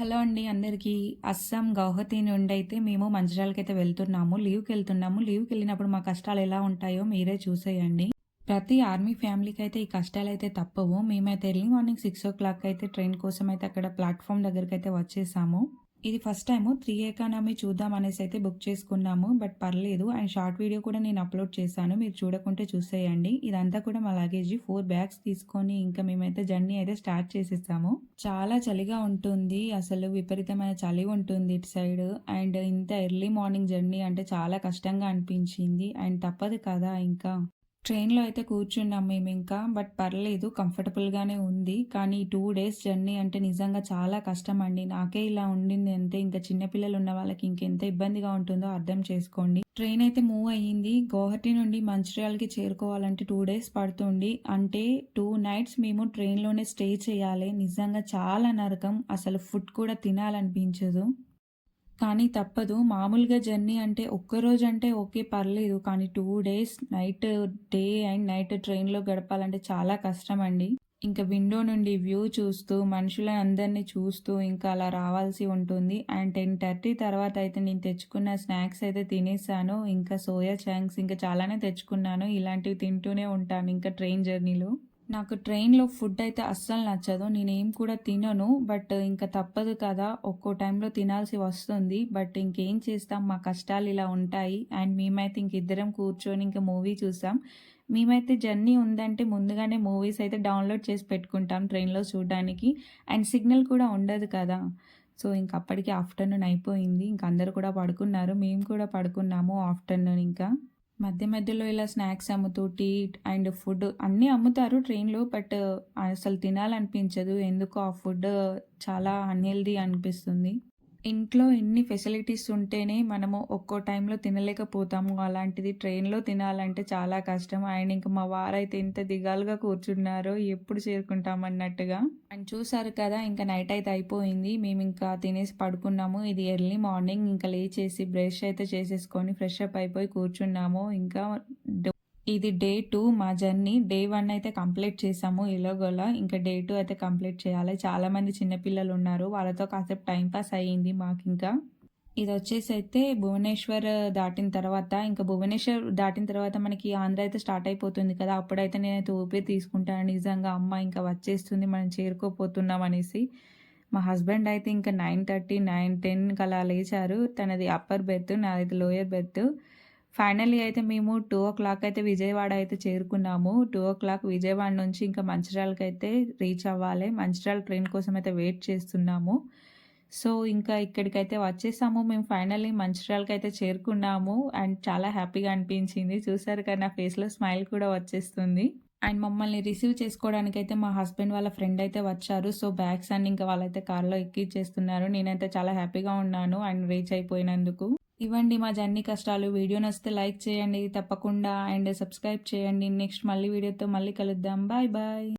Hello అండి అందరికీ. అస్సాం గౌహతి నుండి అయితే మేము మంచిర్యాలకి అయితే వెళ్తున్నాము లీవ్కి వెళ్తున్నాము. లీవ్కి వెళ్ళినప్పుడు మా కష్టాలు ఎలా ఉంటాయో మీరే చూసేయండి. ప్రతి ఆర్మీ ఫ్యామిలీకి అయితే ఈ కష్టాలు అయితే తప్పవు. మేమైతే early morning six o'clock అయితే ట్రైన్ కోసం అయితే అక్కడ ప్లాట్ఫామ్ దగ్గరికి అయితే వచ్చేసాము. ఇది ఫస్ట్ టైం త్రీ ఎకానమీ చూద్దాం అనేసి అయితే బుక్ చేసుకున్నాము. బట్ పర్లేదు. అండ్ షార్ట్ వీడియో కూడా నేను అప్లోడ్ చేశాను. మీరు చూడకుంటే చూసేయండి. ఇదంతా కూడా మా లగేజ్ ఫోర్ బ్యాగ్స్ తీసుకొని ఇంకా మేమైతే జర్నీ అయితే స్టార్ట్ చేసేసాము. చాలా చలిగా ఉంటుంది. అసలు విపరీతమైన చలి ఉంటుంది ఇటు సైడ్ అండ్ ఇంత ఎర్లీ మార్నింగ్ జర్నీ అంటే చాలా కష్టంగా అనిపించింది. అండ్ తప్పదు కదా ఇంకా. ట్రైన్లో అయితే కూర్చున్నాం మేము ఇంకా బట్ పర్లేదు కంఫర్టబుల్గానే ఉంది. కానీ టూ డేస్ జర్నీ అంటే నిజంగా చాలా కష్టం అండి. నాకే ఇలా ఉండింది అంటే ఇంకా చిన్నపిల్లలు ఉన్న వాళ్ళకి ఇంకెంత ఇబ్బందిగా ఉంటుందో అర్థం చేసుకోండి. ట్రైన్ అయితే మూవ్ అయ్యింది. గౌహటి నుండి మంచిర్యాలకి చేరుకోవాలంటే టూ డేస్ పడుతుంది. అంటే టూ నైట్స్ మేము ట్రైన్లోనే స్టే చేయాలి. నిజంగా చాలా నరకం. అసలు ఫుడ్ కూడా తినాలనిపించదు. కానీ తప్పదు. మామూలుగా జర్నీ అంటే ఒక్కరోజు అంటే ఓకే పర్లేదు. కానీ two days night day and night ట్రైన్లో గడపాలంటే చాలా కష్టం అండి ఇంకా విండో నుండి వ్యూ చూస్తూ మనుషులందరినీ చూస్తూ ఇంకా అలా రావాల్సి ఉంటుంది. అండ్ టెన్ థర్టీ తర్వాత అయితే నేను తెచ్చుకున్న స్నాక్స్ అయితే తినేసాను. ఇంకా సోయా చాంక్స్ ఇంకా చాలానే తెచ్చుకున్నాను. ఇలాంటివి తింటూనే ఉంటాను ఇంకా ట్రైన్ జర్నీలో. నాకు ట్రైన్లో ఫుడ్ అయితే అస్సలు నచ్చదు. నేనేం కూడా తినను. బట్ ఇంకా తప్పదు కదా ఒక్కో టైంలో తినాల్సి వస్తుంది. బట్ ఇంకేం చేస్తాం? మా కష్టాలు ఇలా ఉంటాయి. అండ్ మేమైతే ఇంక ఇద్దరం కూర్చొని ఇంకా మూవీ చూసాం. మేమైతే జర్నీ ఉందంటే ముందుగానే మూవీస్ అయితే డౌన్లోడ్ చేసి పెట్టుకుంటాం ట్రైన్లో చూడడానికి. అండ్ సిగ్నల్ కూడా ఉండదు కదా. సో ఇంక అప్పటికి ఆఫ్టర్నూన్ అయిపోయింది. ఇంక అందరు కూడా పడుకున్నారు. మేము కూడా పడుకున్నాము ఆఫ్టర్నూన్ ఇంకా. మధ్య మధ్యలో ఇలా స్నాక్స్ అమ్ముతూ టీ అండ్ ఫుడ్ అన్నీ అమ్ముతారు ట్రైన్లో బట్ అసలు తినాలనిపించదు. ఎందుకో ఆ ఫుడ్ చాలా అన్హెల్దీ అనిపిస్తుంది. ఇంట్లో ఎన్ని ఫెసిలిటీస్ ఉంటేనే మనము ఒక్కో టైంలో తినలేకపోతాము. అలాంటిది ట్రైన్లో తినాలంటే చాలా కష్టం. అండ్ ఇంకా మా వారైతే ఎంత దిగాలుగా కూర్చున్నారో ఎప్పుడు చేరుకుంటాం అన్నట్టుగా అండ్ చూసారు కదా ఇంకా నైట్ అయితే అయిపోయింది. మేము ఇంకా తినేసి పడుకున్నాము. ఇది ఎర్లీ మార్నింగ్. ఇంకా లేచేసి బ్రష్ అయితే చేసేసుకొని ఫ్రెష్ అప్ అయిపోయి కూర్చున్నాము. ఇంకా ఇది డే టూ మా జర్నీ. డే వన్ అయితే కంప్లీట్ చేసాము ఎలాగోలా. ఇంకా డే టూ అయితే కంప్లీట్ చేయాలి. చాలామంది చిన్నపిల్లలు ఉన్నారు. వాళ్ళతో కాసేపు టైంపాస్ అయ్యింది మాకు ఇంకా. ఇది వచ్చేసి అయితే భువనేశ్వర్ దాటిన తర్వాత. ఇంకా భువనేశ్వర్ దాటిన తర్వాత మనకి ఆంధ్ర అయితే స్టార్ట్ అయిపోతుంది కదా. అప్పుడైతే నేనైతే ఊపిరి తీసుకుంటాను నిజంగా అమ్మ ఇంకా వచ్చేస్తుంది. మనం చేరుకోపోతున్నాం అనేసి. మా హస్బెండ్ అయితే ఇంకా నైన్ థర్టీ నైన్ టెన్ అలా లేచారు. తనది అప్పర్ బెర్త్ నాది లోయర్ బెర్త్. ఫైనల్లీ అయితే మేము టూ ఓ క్లాక్ అయితే విజయవాడ అయితే చేరుకున్నాము. టూ ఓ క్లాక్ విజయవాడ నుంచి ఇంకా మంచిర్యాలకి అయితే రీచ్ అవ్వాలి. మంచిర్యాల ట్రైన్ కోసం అయితే వెయిట్ చేస్తున్నాము. సో ఇంకా ఇక్కడికైతే వచ్చేసాము. మేము ఫైనల్లీ మంచిర్యాలకి అయితే చేరుకున్నాము. అండ్ చాలా హ్యాపీగా అనిపించింది. చూసారు కదా నా ఫేస్లో స్మైల్ కూడా వచ్చేస్తుంది. అండ్ మమ్మల్ని రిసీవ్ చేసుకోవడానికి అయితే మా హస్బెండ్ వాళ్ళ ఫ్రెండ్ అయితే వచ్చారు. సో బ్యాగ్స్ అన్ని ఇంకా వాళ్ళైతే కార్లో ఎక్కిచ్చేస్తున్నారు. నేనైతే చాలా హ్యాపీగా ఉన్నాను అండ్ రీచ్ అయిపోయినందుకు. ఇవ్వండి మా జర్నీ కష్టాలు. వీడియో నచ్చితే లైక్ చేయండి తప్పకుండా. అండ్ సబ్స్క్రైబ్ చేయండి. నెక్స్ట్ మళ్ళీ వీడియోతో మళ్ళీ కలుద్దాం. Bye bye.